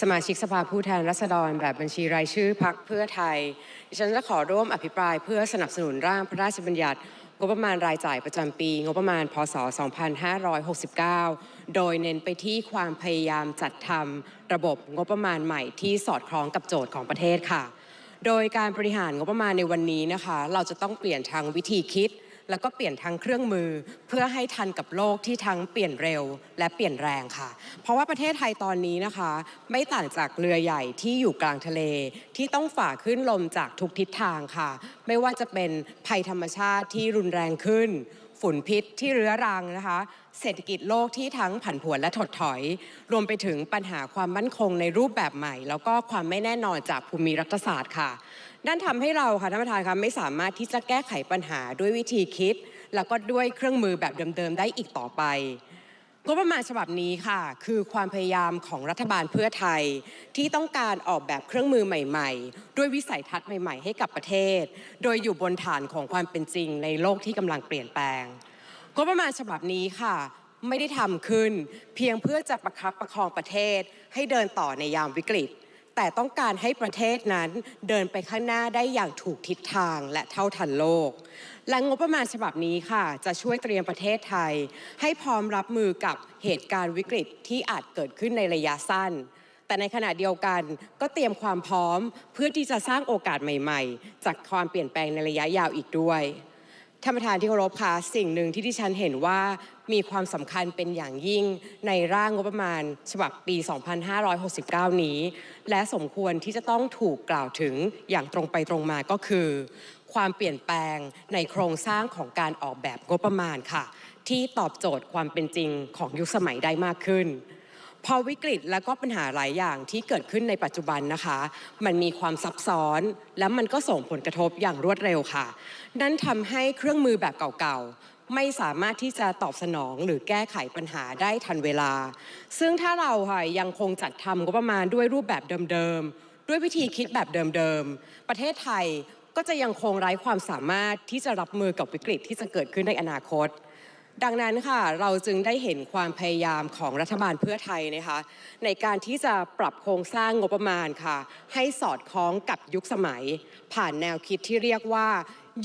สมาชิกสภาผู้แทนราษฎร แบบบัญชีรายชื่อพักเพื่อไทย ดิฉันจะขอร่วมอภิปรายเพื่อสนับสนุนร่างพระราชบัญญัติงบประมาณรายจ่ายประจำปี งบประมาณ พศ 2569 โดยเน้นไปที่ความพยายามจัดทำระบบงบประมาณใหม่ที่สอดคล้องกับโจทย์ของประเทศค่ะ โดยการบริหารงบประมาณในวันนี้นะคะ เราจะต้องเปลี่ยนทางวิธีคิด แล้วก็เปลี่ยนทั้งเครื่องมือ เพื่อให้ทันกับโลกที่ทั้งเปลี่ยนเร็ว และเปลี่ยนแรงค่ะ เพราะว่าประเทศไทยตอนนี้นะคะ ไม่ต่างจากเรือใหญ่ที่อยู่กลางทะเล ที่ต้องฝ่าขึ้นลมจากทุกทิศทางค่ะ ไม่ว่าจะเป็นภัยธรรมชาติที่รุนแรงขึ้น ฝุ่นพิษที่เรื้อรังนะคะ เศรษฐกิจโลกที่ทั้งผันผวนและถดถอย รวมไปถึงปัญหาความมั่นคงในรูปแบบใหม่ แล้วก็ความไม่แน่นอนจากภูมิรัฐศาสตร์ค่ะนั่นทำให้เราค่ะท่านประธานคะไม่สามารถที่จะแก้ไขปัญหาด้วยวิธีคิด แล้วก็ด้วยเครื่องมือแบบเดิมๆได้อีกต่อไป งบประมาณฉบับนี้ค่ะ คือความพยายามของรัฐบาลเพื่อไทย ที่ต้องการออกแบบเครื่องมือใหม่ ๆ ด้วยวิสัยทัศน์ใหม่ ๆ ให้กับประเทศ โดยอยู่บนฐานของความเป็นจริงในโลกที่กำลังเปลี่ยนแปลงงบประมาณฉบับนี้ค่ะ ไม่ได้ทำขึ้น เพียงเพื่อจะประคับประคองประเทศให้เดินต่อในยามวิกฤต แต่ต้องการให้ประเทศนั้นเดินไปข้างหน้าได้อย่างถูกทิศทางและเท่าทันโลก และงบประมาณฉบับนี้ค่ะ จะช่วยเตรียมประเทศไทย ให้พร้อมรับมือกับเหตุการณ์วิกฤตที่อาจเกิดขึ้นในระยะสั้น แต่ในขณะเดียวกันก็เตรียมความพร้อมเพื่อที่จะสร้างโอกาสใหม่ ๆ จากความเปลี่ยนแปลงในระยะยาวอีกด้วยท่านประธานที่เคารพค่ะสิ่งหนึ่งที่ดิฉันเห็นว่า มีความสำคัญเป็นอย่างยิ่งในร่างงบประมาณฉบับปี 2569 นี้ และสมควรที่จะต้องถูกกล่าวถึงอย่างตรงไปตรงมาก็คือ ความเปลี่ยนแปลงในโครงสร้างของการออกแบบงบประมาณค่ะ ที่ตอบโจทย์ความเป็นจริงของยุคสมัยได้มากขึ้นพอวิกฤตและก็ปัญหาหลายอย่างที่เกิดขึ้นในปัจจุบันนะคะ มันมีความซับซ้อน และมันก็ส่งผลกระทบอย่างรวดเร็วค่ะ นั่นทำให้เครื่องมือแบบเก่าๆ ไม่สามารถที่จะตอบสนองหรือแก้ไขปัญหาได้ทันเวลา ซึ่งถ้าเราค่ะยังคงจัดทำงบประมาณด้วยรูปแบบเดิมๆ ด้วยวิธีคิดแบบเดิมๆ ประเทศไทยก็จะยังคงไร้ความสามารถที่จะรับมือกับวิกฤตที่จะเกิดขึ้นในอนาคต ดังนั้นค่ะเราจึงได้เห็นความพยายามของรัฐบาลเพื่อไทยนะคะในการที่จะปรับโครงสร้างงบประมาณค่ะ ให้สอดคล้องกับยุคสมัย ผ่านแนวคิดที่เรียกว่า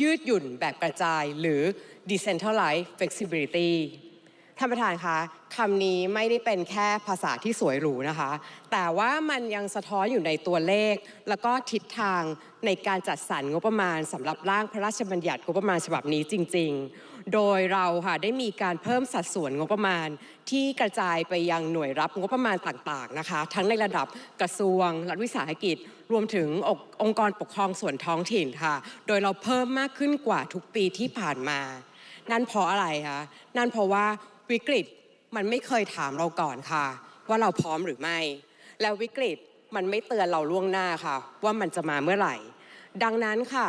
ยืดหยุ่นแบบกระจายหรือ decentralized flexibility ท่านประธานคะคำนี้ไม่ได้เป็นแค่ภาษาที่สวยหรูนะคะ แต่ว่ามันยังสะท้อนอยู่ในตัวเลข แล้วก็ทิศทางในการจัดสรรงบประมาณสำหรับร่างพระราชบัญญัติงบประมาณฉบับนี้จริง ๆ โดยเราค่ะได้มีการเพิ่มสัดส่วนงบประมาณ ที่กระจายไปยังหน่วยรับงบประมาณต่างๆนะคะ ทั้งในระดับกระทรวงรัฐวิสาหกิจ รวมถึงองค์องค์กรปกครองส่วนท้องถิ่นค่ะ โดยเราเพิ่มมากขึ้นกว่าทุกปีที่ผ่านมา นั่นเพราะอะไรคะนั่นเพราะว่า วิกฤตมันไม่เคยถามเราก่อนค่ะ ว่าเราพร้อมหรือไม่ แล้ววิกฤตมันไม่เตือนเราล่วงหน้าค่ะ ว่ามันจะมาเมื่อไหร่ ดังนั้นค่ะ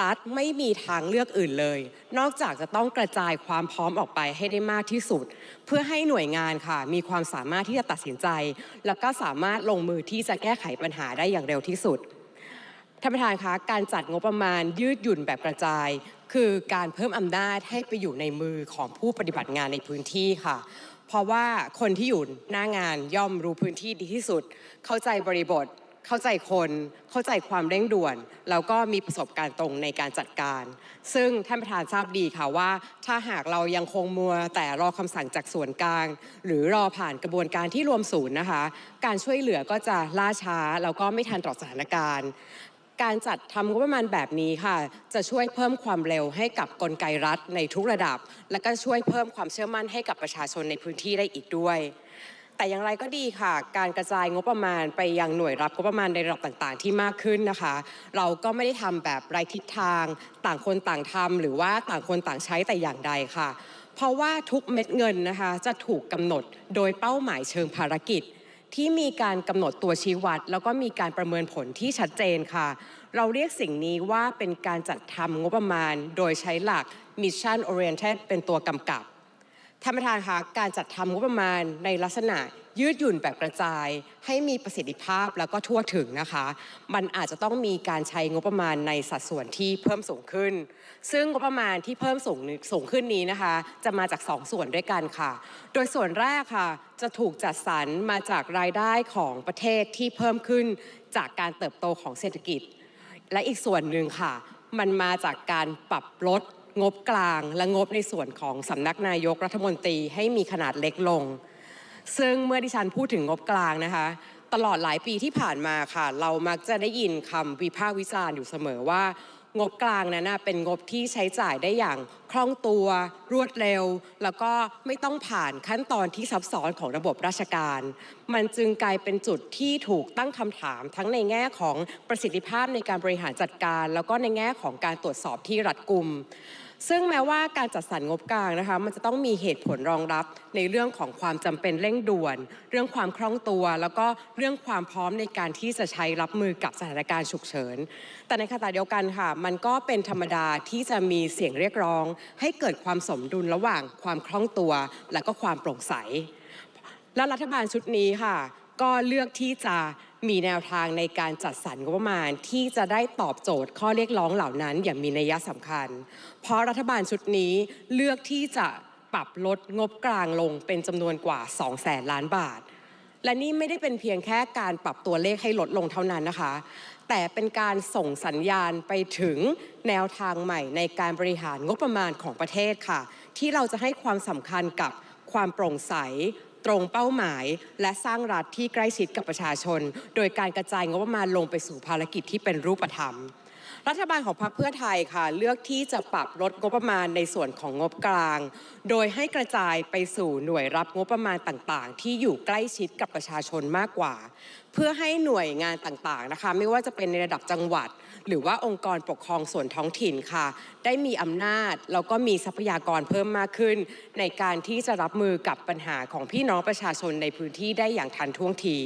รัฐไม่มีทางเลือกอื่นเลย นอกจากจะต้องกระจายความพร้อมออกไปให้ได้มากที่สุด เพื่อให้หน่วยงานค่ะ มีความสามารถที่จะตัดสินใจ แล้วก็สามารถลงมือที่จะแก้ไขปัญหาได้อย่างเร็วที่สุดท่านประธานคะการจัดงบประมาณยืดหยุ่นแบบกระจาย คือการเพิ่มอำนาจให้ไปอยู่ในมือของผู้ปฏิบัติงานในพื้นที่ค่ะ เพราะว่าคนที่อยู่หน้างานย่อมรู้พื้นที่ดีที่สุด เข้าใจบริบท เข้าใจคน เข้าใจความเร่งด่วน แล้วก็มีประสบการณ์ตรงในการจัดการ ซึ่งท่านประธานทราบดีค่ะว่า ถ้าหากเรายังคงมัวแต่รอคำสั่งจากส่วนกลาง หรือรอผ่านกระบวนการที่รวมศูนย์นะคะ การช่วยเหลือก็จะล่าช้าแล้วก็ไม่ทันต่อสถานการณ์ การจัดทำงบประมาณแบบนี้ค่ะ จะช่วยเพิ่มความเร็วให้กับกลไกรัฐในทุกระดับ และก็ช่วยเพิ่มความเชื่อมั่นให้กับประชาชนในพื้นที่ได้อีกด้วย แต่อย่างไรก็ดีค่ะ การกระจายงบประมาณไปยังหน่วยรับงบประมาณในระดับต่างๆ ที่มากขึ้นนะคะ เราก็ไม่ได้ทำแบบไร้ทิศทาง ต่างคนต่างทำหรือว่าต่างคนต่างใช้แต่อย่างใดค่ะ เพราะว่าทุกเม็ดเงินนะคะจะถูกกำหนดโดยเป้าหมายเชิงภารกิจ ที่มีการกำหนดตัวชี้วัด แล้วก็มีการประเมินผลที่ชัดเจนค่ะ เราเรียกสิ่งนี้ว่าเป็นการจัดทำงบประมาณ โดยใช้หลัก Mission Oriented เป็นตัวกำกับท่านประธานคะการจัดทำงบประมาณในลักษณะ ยืดหยุ่นแบบกระจาย ให้มีประสิทธิภาพแล้วก็ทั่วถึงนะคะ มันอาจจะต้องมีการใช้งบประมาณในสัดส่วนที่เพิ่มสูงขึ้น ซึ่งงบประมาณที่เพิ่มสูงสูงขึ้นนี้นะคะ จะมาจาก2ส่วนด้วยกันค่ะ โดยส่วนแรกค่ะ จะถูกจัดสรรมาจากรายได้ของประเทศที่เพิ่มขึ้นจากการเติบโตของเศรษฐกิจ และอีกส่วนหนึ่งค่ะ มันมาจากการปรับลดงบกลางและงบในส่วนของสำนักนายกรัฐมนตรีให้มีขนาดเล็กลง ซึ่งเมื่อดิฉันพูดถึงงบกลางนะคะ ตลอดหลายปีที่ผ่านมาค่ะ เรามักจะได้ยินคำวิพากษ์วิจารณ์อยู่เสมอว่า งบกลางนั้นเป็นงบที่ใช้จ่ายได้อย่างคล่องตัว รวดเร็ว แล้วก็ไม่ต้องผ่านขั้นตอนที่ซับซ้อนของระบบราชการ มันจึงกลายเป็นจุดที่ถูกตั้งคำถามทั้งในแง่ของประสิทธิภาพในการบริหารจัดการ แล้วก็ในแง่ของการตรวจสอบที่รัดกุม ซึ่งแม้ว่าการจัดสรรงบกลางนะคะมันจะต้องมีเหตุผลรองรับในเรื่องของความจำเป็นเร่งด่วน เรื่องความคล่องตัว แล้วก็เรื่องความพร้อมในการที่จะใช้รับมือกับสถานการณ์ฉุกเฉิน แต่ในขณะเดียวกันค่ะ มันก็เป็นธรรมดาที่จะมีเสียงเรียกร้อง ให้เกิดความสมดุลระหว่างความคล่องตัว และก็ความโปร่งใส และรัฐบาลชุดนี้ค่ะ ก็เลือกที่จะ มีแนวทางในการจัดสรรงบประมาณที่จะได้ตอบโจทย์ข้อเรียกร้องเหล่านั้นอย่างมีนัยสำคัญ เพราะรัฐบาลชุดนี้เลือกที่จะปรับลดงบกลางลงเป็นจำนวนกว่า2แสนล้านบาท และนี่ไม่ได้เป็นเพียงแค่การปรับตัวเลขให้ลดลงเท่านั้นนะคะ แต่เป็นการส่งสัญญาณไปถึงแนวทางใหม่ในการบริหารงบประมาณของประเทศค่ะ ที่เราจะให้ความสำคัญกับความโปร่งใส ตรงเป้าหมาย และสร้างรัฐที่ใกล้ชิดกับประชาชน โดยการกระจายงบประมาณลงไปสู่ภารกิจที่เป็นรูปธรรม รัฐบาลของพรรคเพื่อไทยค่ะเลือกที่จะปรับลดงบประมาณในส่วนของงบกลาง โดยให้กระจายไปสู่หน่วยรับงบประมาณต่างๆ ที่อยู่ใกล้ชิดกับประชาชนมากกว่า เพื่อให้หน่วยงานต่างๆนะคะไม่ว่าจะเป็นในระดับจังหวัด หรือว่าองค์กรปกครองส่วนท้องถิ่นค่ะ ได้มีอำนาจแล้วก็มีทรัพยากรเพิ่มมากขึ้น ในการที่จะรับมือกับปัญหาของพี่น้องประชาชนในพื้นที่ได้อย่างทันท่วงที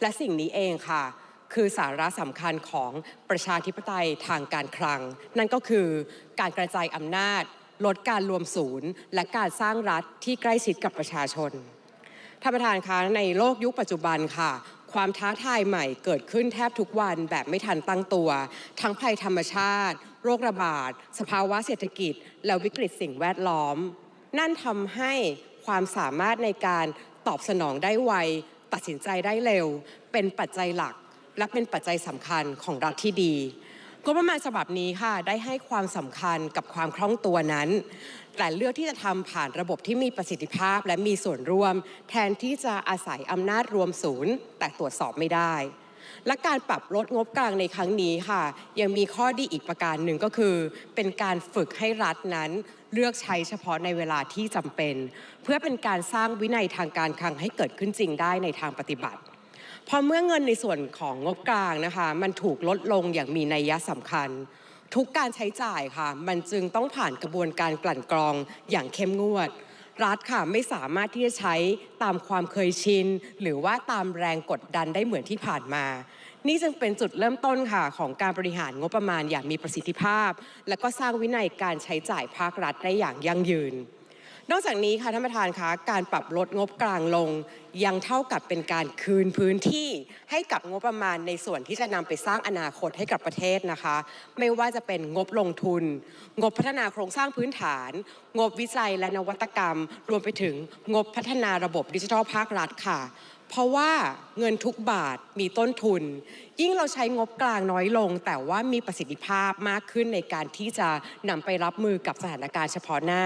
และสิ่งนี้เองค่ะ คือสาระสำคัญของประชาธิปไตยทางการคลัง นั่นก็คือการกระจายอำนาจ ลดการรวมศูนย์ และการสร้างรัฐที่ใกล้ชิดกับประชาชนท่านประธานคะในโลกยุคปัจจุบันค่ะ ความท้าทายใหม่เกิดขึ้นแทบทุกวันแบบไม่ทันตั้งตัว ทั้งภัยธรรมชาติ โรคระบาด สภาวะเศรษฐกิจ และวิกฤตสิ่งแวดล้อม นั่นทำให้ความสามารถในการตอบสนองได้ไว ตัดสินใจได้เร็ว เป็นปัจจัยหลัก และเป็นปัจจัยสำคัญของรัฐที่ดีงบประมาณฉบับนี้ค่ะได้ให้ความสำคัญกับความคล่องตัวนั้น แต่เลือกที่จะทำผ่านระบบที่มีประสิทธิภาพและมีส่วนร่วม แทนที่จะอาศัยอำนาจรวมศูนย์ แต่ตรวจสอบไม่ได้ และการปรับลดงบกลางในครั้งนี้ค่ะ ยังมีข้อดีอีกประการหนึ่งก็คือ เป็นการฝึกให้รัฐนั้นเลือกใช้เฉพาะในเวลาที่จำเป็น เพื่อเป็นการสร้างวินัยทางการคลังให้เกิดขึ้นจริงได้ในทางปฏิบัติพอเมื่อเงินในส่วนของงบกลางนะคะ มันถูกลดลงอย่างมีนัยสำคัญ ทุกการใช้จ่ายค่ะ มันจึงต้องผ่านกระบวนการกลั่นกรองอย่างเข้มงวด รัฐค่ะไม่สามารถที่จะใช้ตามความเคยชิน หรือว่าตามแรงกดดันได้เหมือนที่ผ่านมา นี่จึงเป็นจุดเริ่มต้นค่ะของการบริหารงบประมาณอย่างมีประสิทธิภาพ และก็สร้างวินัยการใช้จ่ายภาครัฐได้อย่างยั่งยืน นอกจากนี้ค่ะท่านประธานคะการปรับลดงบกลางลง ยังเท่ากับเป็นการคืนพื้นที่ให้กับงบประมาณในส่วนที่จะนำไปสร้างอนาคตให้กับประเทศนะคะ ไม่ว่าจะเป็นงบลงทุน งบพัฒนาโครงสร้างพื้นฐาน งบวิจัยและนวัตกรรม รวมไปถึงงบพัฒนาระบบดิจิทัลภาครัฐค่ะ เพราะว่าเงินทุกบาทมีต้นทุน ยิ่งเราใช้งบกลางน้อยลง แต่ว่ามีประสิทธิภาพมากขึ้นในการที่จะนำไปรับมือกับสถานการณ์เฉพาะหน้า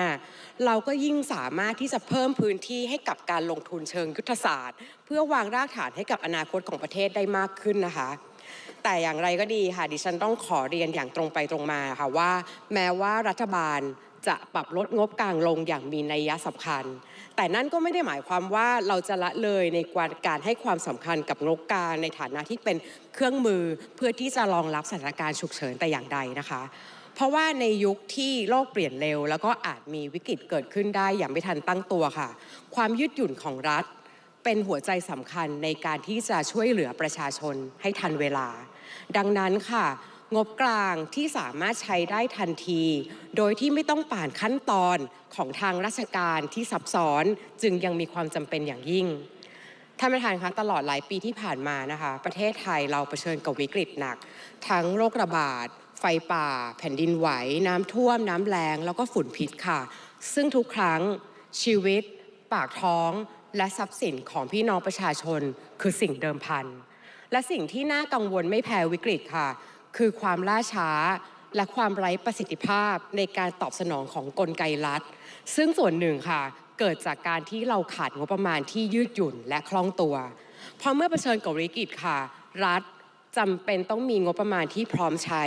เราก็ยิ่งสามารถที่จะเพิ่มพื้นที่ให้กับการลงทุนเชิงยุทธศาสตร์ เพื่อวางรากฐานให้กับอนาคตของประเทศได้มากขึ้นนะคะแต่อย่างไรก็ดีค่ะดิฉันต้องขอเรียนอย่างตรงไปตรงมาค่ะว่า แม้ว่ารัฐบาล จะปรับลดงบกลางลงอย่างมีนัยยะสำคัญ แต่นั่นก็ไม่ได้หมายความว่าเราจะละเลยในการให้ความสำคัญกับงบกลางในฐานะที่เป็นเครื่องมือเพื่อที่จะรองรับสถานการณ์ฉุกเฉินแต่อย่างใดนะคะ เพราะว่าในยุคที่โลกเปลี่ยนเร็ว แล้วก็อาจมีวิกฤตเกิดขึ้นได้อย่างไม่ทันตั้งตัวค่ะ ความยืดหยุ่นของรัฐเป็นหัวใจสำคัญในการที่จะช่วยเหลือประชาชนให้ทันเวลา ดังนั้นค่ะ งบกลางที่สามารถใช้ได้ทันที โดยที่ไม่ต้องผ่านขั้นตอนของทางราชการที่ซับซ้อนจึงยังมีความจำเป็นอย่างยิ่งท่านประธานคะตลอดหลายปีที่ผ่านมานะคะ ประเทศไทยเราเผชิญกับวิกฤตหนัก ทั้งโรคระบาด ไฟป่า แผ่นดินไหว น้ำท่วม น้ำแรงแล้วก็ฝุ่นพิษค่ะ ซึ่งทุกครั้งชีวิต ปากท้อง และทรัพย์สินของพี่น้องประชาชน คือสิ่งเดิมพัน และสิ่งที่น่ากังวลไม่แพ้วิกฤตค่ะ คือความล่าช้าและความไร้ประสิทธิภาพในการตอบสนองของกลไกรัฐ ซึ่งส่วนหนึ่งค่ะ เกิดจากการที่เราขาดงบประมาณที่ยืดหยุ่นและคล่องตัวเพราะเมื่อเผชิญกับวิกฤตค่ะ รัฐจำเป็นต้องมีงบประมาณที่พร้อมใช้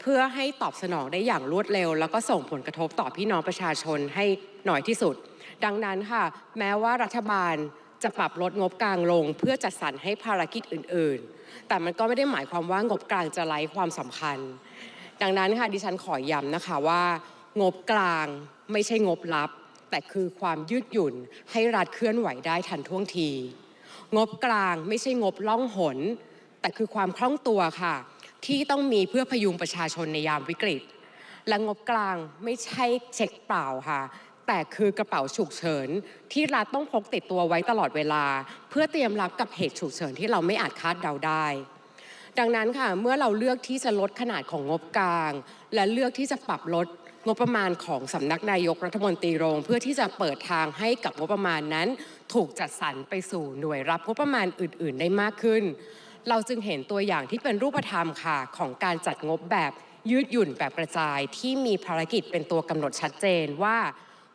เพื่อให้ตอบสนองได้อย่างรวดเร็ว แล้วก็ส่งผลกระทบต่อพี่น้องประชาชนให้หน่อยที่สุด ดังนั้นค่ะ แม้ว่ารัฐบาลจะปรับลดงบกลางลง เพื่อจัดสรรให้ภารกิจอื่น ๆ แต่มันก็ไม่ได้หมายความว่างบกลางจะไร้ความสำคัญ ดังนั้นค่ะดิฉันขอย้ำนะคะว่า งบกลางไม่ใช่งบลับ แต่คือความยืดหยุ่นให้รัฐเคลื่อนไหวได้ทันท่วงที งบกลางไม่ใช่งบล่องหน แต่คือความคล่องตัวค่ะ ที่ต้องมีเพื่อพยุงประชาชนในยามวิกฤตและงบกลางไม่ใช่เช็คเปล่าค่ะ แต่คือกระเป๋าฉุกเฉินที่รัฐต้องพกติดตัวไว้ตลอดเวลา เพื่อเตรียมรับกับเหตุฉุกเฉินที่เราไม่อาจคาดเดาได้ ดังนั้นค่ะเมื่อเราเลือกที่จะลดขนาดของงบกลาง และเลือกที่จะปรับลดงบประมาณของสำนักนายกรัฐมนตรีลงเพื่อที่จะเปิดทางให้กับงบประมาณนั้น ถูกจัดสรรไปสู่หน่วยรับงบประมาณอื่น ๆ ได้มากขึ้น เราจึงเห็นตัวอย่างที่เป็นรูปธรรมค่ะของการจัดงบแบบยืดหยุ่นแบบกระจายที่มีภารกิจเป็นตัวกำหนดชัดเจนว่า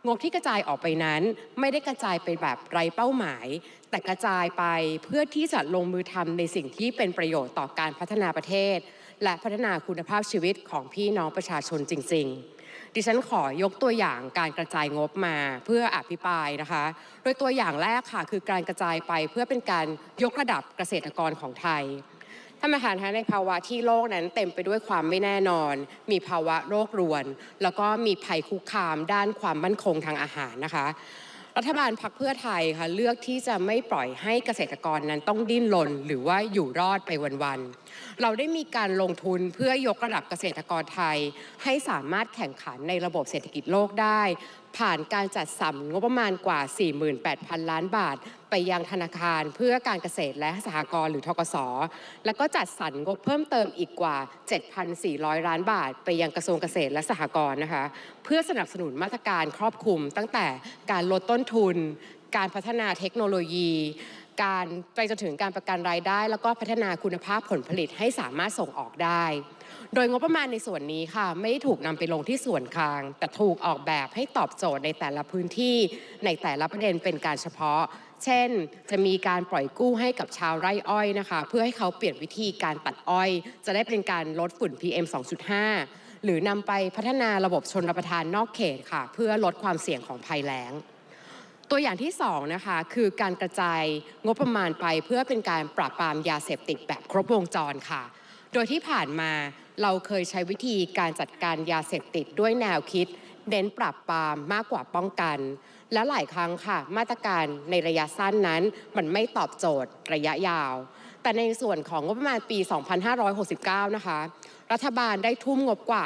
งบที่กระจายออกไปนั้น ไม่ได้กระจายไปแบบไร้เป้าหมาย แต่กระจายไปเพื่อที่จะลงมือทำในสิ่งที่เป็นประโยชน์ต่อการพัฒนาประเทศ และพัฒนาคุณภาพชีวิตของพี่น้องประชาชนจริง ๆดิฉันขอยกตัวอย่างการกระจายงบมาเพื่ออภิปรายนะคะ โดยตัวอย่างแรกค่ะคือการกระจายไปเพื่อเป็นการยกระดับเกษตรกรของไทย ท่านประธานคะในภาวะที่โลกนั้นเต็มไปด้วยความไม่แน่นอน มีภาวะโรครวน แล้วก็มีภัยคุกคามด้านความมั่นคงทางอาหารนะคะ รัฐบาลพักเพื่อไทยค่ะเลือกที่จะไม่ปล่อยให้เกษตรกรนั้นต้องดิ้นรนหรือว่าอยู่รอดไปวันๆเราได้มีการลงทุนเพื่อยกระดับเกษตรกรไทย ให้สามารถแข่งขันในระบบเศรษฐกิจโลกได้ ผ่านการจัดสรรงบประมาณกว่า 48,000 ล้านบาท ไปยังธนาคารเพื่อการเกษตรและสหกรณ์หรือทกส แล้วก็จัดสรรงบเพิ่มเติมอีกกว่า 7,400 ล้านบาท ไปยังกระทรวงเกษตรและสหกรณ์นะคะ เพื่อสนับสนุนมาตรการครอบคลุมตั้งแต่การลดต้นทุน การพัฒนาเทคโนโลยี การไปจนถึงการประกันรายได้ แล้วก็พัฒนาคุณภาพผลผลิตให้สามารถส่งออกได้ โดยงบประมาณในส่วนนี้ค่ะ ไม่ได้ถูกนำไปลงที่ส่วนกลาง แต่ถูกออกแบบให้ตอบโจทย์ในแต่ละพื้นที่ในแต่ละประเด็นเป็นการเฉพาะ เช่น จะมีการปล่อยกู้ให้กับชาวไร่อ้อยนะคะ เพื่อให้เขาเปลี่ยนวิธีการตัดอ้อย จะได้เป็นการลดฝุ่น PM 2.5 หรือนำไปพัฒนาระบบชนรับประทานนอกเขตค่ะ เพื่อลดความเสี่ยงของภัยแล้ง ตัวอย่างที่2นะคะคือการกระจายงบประมาณไปเพื่อเป็นการปราบปรามยาเสพติดแบบครบวงจรค่ะ โดยที่ผ่านมาเราเคยใช้วิธีการจัดการยาเสพติดด้วยแนวคิด เน้นปราบปรามมากกว่าป้องกัน และหลายครั้งค่ะ มาตรการในระยะสั้นนั้นมันไม่ตอบโจทย์ระยะยาว แต่ในส่วนของงบประมาณปี 2569 นะคะ รัฐบาลได้ทุ่มงบกว่า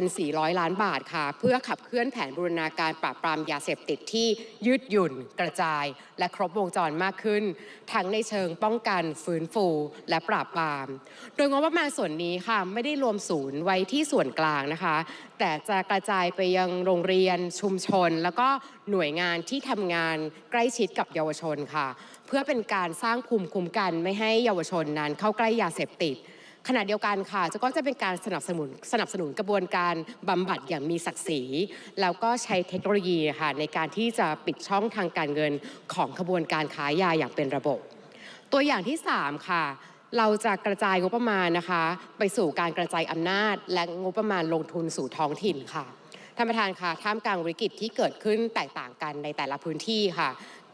5,400 ล้านบาทค่ะ เพื่อขับเคลื่อนแผนบูรณาการปราบปรามยาเสพติดที่ยืดหยุ่น กระจาย และครบวงจรมากขึ้น ทั้งในเชิงป้องกันฟื้นฟูและปราบปราม โดยงบประมาณส่วนนี้ค่ะไม่ได้รวมศูนย์ไว้ที่ส่วนกลางนะคะ แต่จะกระจายไปยังโรงเรียนชุมชน แล้วก็หน่วยงานที่ทำงานใกล้ชิดกับเยาวชนค่ะ เพื่อเป็นการสร้างภูมิคุ้มกันไม่ให้เยาวชนนั้นเข้าใกล้ยาเสพติด ขณะเดียวกันค่ะจะก็จะเป็นการสนับสนุนสนับสนุนกระบวนการบำบัดอย่างมีศักดิ์ศรี แล้วก็ใช้เทคโนโลยีค่ะในการที่จะปิดช่องทางการเงินของขบวนการค้ายาอย่างเป็นระบบ ตัวอย่างที่ 3 ค่ะเราจะกระจายงบประมาณนะคะ ไปสู่การกระจายอำนาจ และงบประมาณลงทุนสู่ท้องถิ่นค่ะท่านประธานค่ะท่ามกลางวิกฤตที่เกิดขึ้นแตกต่างกันในแต่ละพื้นที่ค่ะ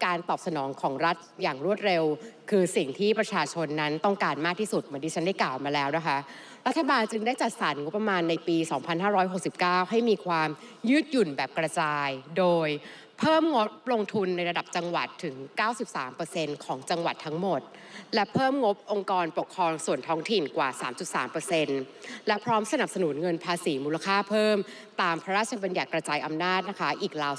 การตอบสนองของรัฐอย่างรวดเร็ว คือสิ่งที่ประชาชนนั้นต้องการมากที่สุดเหมือนที่ฉันได้กล่าวมาแล้วนะคะ รัฐบาลจึงได้จัดสรรงบประมาณในปี 2569 ให้มีความยืดหยุ่นแบบกระจาย โดย เพิ่มงบลงทุนในระดับจังหวัดถึง 93%ของจังหวัดทั้งหมด และเพิ่มงบองค์กรปกครองส่วนท้องถิ่นกว่า 3.3%และพร้อมสนับสนุนเงินภาษีมูลค่าเพิ่ม ตามพระราชบัญญัติกระจายอำนาจนะคะอีกราว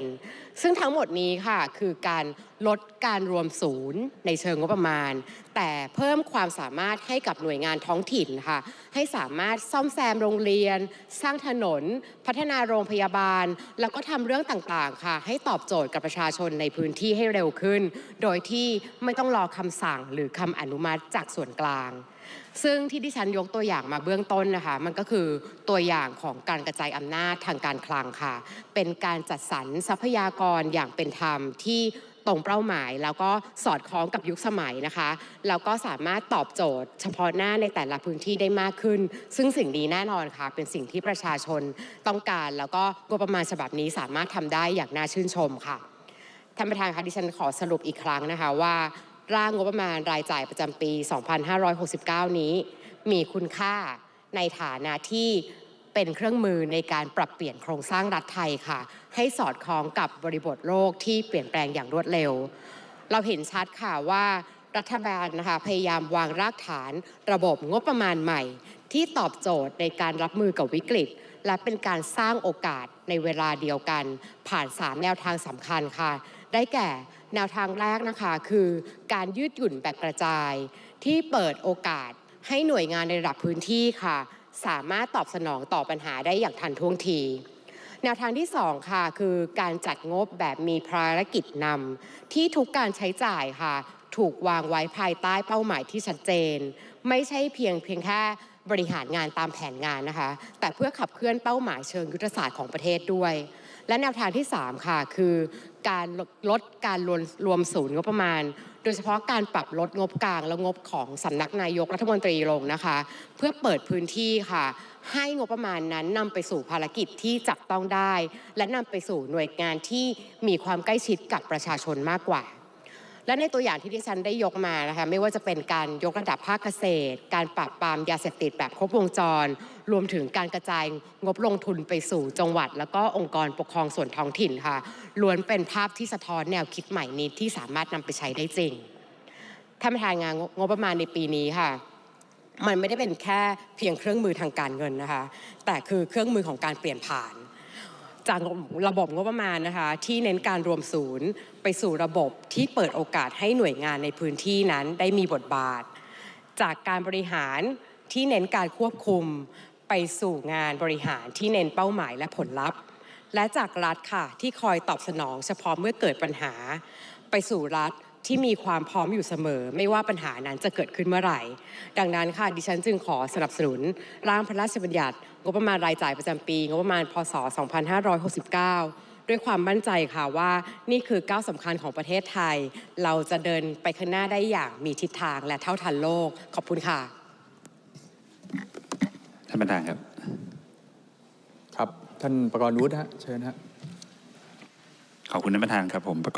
4%ซึ่งทั้งหมดนี้ค่ะคือการลดการรวมศูนย์ในเชิงงบประมาณ แต่เพิ่มความสามารถให้กับหน่วยงานท้องถิ่นค่ะให้สามารถซ่อมแซมโรงเรียน สร้างถนน พัฒนาโรงพยาบาล แล้วก็ทำเรื่องต่างๆค่ะ ให้ตอบโจทย์กับประชาชนในพื้นที่ให้เร็วขึ้น โดยที่ไม่ต้องรอคำสั่งหรือคำอนุมัติจากส่วนกลางซึ่งที่ดิฉันยกตัวอย่างมาเบื้องต้นนะคะ มันก็คือตัวอย่างของการกระจายอำนาจทางการคลังค่ะ เป็นการจัดสรรทรัพยากรอย่างเป็นธรรมที่ ตรงเป้าหมาย แล้วก็สอดคล้องกับยุคสมัยนะคะแล้วก็สามารถตอบโจทย์ เฉพาะหน้าในแต่ละพื้นที่ได้มากขึ้น ซึ่งสิ่งนี้แน่นอนค่ะ เป็นสิ่งที่ประชาชนต้องการ แล้วก็งบประมาณฉบับนี้สามารถทำได้อย่างน่าชื่นชมค่ะท่านประธานคะดิฉันขอสรุปอีกครั้งนะคะว่า ร่างงบประมาณรายจ่ายประจำปี 2569 นี้ มีคุณค่าในฐานะที่ เป็นเครื่องมือในการปรับเปลี่ยนโครงสร้างรัฐไทยค่ะ ให้สอดคล้องกับบริบทโลกที่เปลี่ยนแปลงอย่างรวดเร็ว เราเห็นชัดค่ะว่ารัฐบาลนะคะพยายามวางรากฐานระบบงบประมาณใหม่ ที่ตอบโจทย์ในการรับมือกับวิกฤต และเป็นการสร้างโอกาสในเวลาเดียวกัน ผ่าน 3 แนวทางสำคัญค่ะ ได้แก่แนวทางแรกนะคะคือการยืดหยุ่นแบบกระจาย ที่เปิดโอกาสให้หน่วยงานในระดับพื้นที่ค่ะ สามารถตอบสนองต่อปัญหาได้อย่างทันท่วงที แนวทางที่ 2 ค่ะ คือการจัดงบแบบมีภารกิจนำที่ทุกการใช้จ่ายค่ะ ถูกวางไว้ภายใต้เป้าหมายที่ชัดเจน ไม่ใช่เพียงเพียงแค่บริหารงานตามแผนงานนะคะ แต่เพื่อขับเคลื่อนเป้าหมายเชิงยุทธศาสตร์ของประเทศด้วย และแนวทางที่ 3 ค่ะ คือการลดการรวมศูนย์งบประมาณ ดยเฉพาะการปรับลดงบกลางและงบของสำนักนายกรัฐมนตรีลงนะคะ เพื่อเปิดพื้นที่ค่ะ ให้งบประมาณนั้นนำไปสู่ภารกิจที่จับต้องได้ และนำไปสู่หน่วยงานที่มีความใกล้ชิดกับประชาชนมากกว่า และในตัวอย่างที่ดิฉันได้ยกมานะคะไม่ว่าจะเป็นการยกระดับภาคเกษตร การปราบปรามยาเสพติดแบบครบวงจร รวมถึงการกระจายงบลงทุนไปสู่จังหวัด แล้วก็องค์กรปกครองส่วนท้องถิ่นค่ะล้วนเป็นภาพที่สะท้อนแนวคิดใหม่นี้ที่สามารถนำไปใช้ได้จริงท่านประธานงานงบประมาณในปีนี้ค่ะ มันไม่ได้เป็นแค่เพียงเครื่องมือทางการเงินนะคะ แต่คือเครื่องมือของการเปลี่ยนผ่าน จากระบบงบประมาณนะคะ ที่เน้นการรวมศูนย์ ไปสู่ระบบที่เปิดโอกาสให้หน่วยงานในพื้นที่นั้นได้มีบทบาท จากการบริหารที่เน้นการควบคุม ไปสู่งานบริหารที่เน้นเป้าหมายและผลลัพธ์ และจากรัฐค่ะที่คอยตอบสนองเฉพาะเมื่อเกิดปัญหา ไปสู่รัฐ ที่มีความพร้อมอยู่เสมอ ไม่ว่าปัญหานั้นจะเกิดขึ้นเมื่อไหร่ ดังนั้นค่ะดิฉันจึงขอสนับสนุน ร่างพระราชบัญญัติงบประมาณรายจ่ายประจำปีงบประมาณพศ 2569 ด้วยความมั่นใจค่ะว่านี่คือก้าวสำคัญของประเทศไทย เราจะเดินไปข้างหน้าได้อย่างมีทิศทางและเท่าทันโลก ขอบคุณค่ะท่านประธานครับครับ ท่านประกรณ์วุฒิฮะเชิญฮะขอบคุณท่านประธานครับผมประกรณ์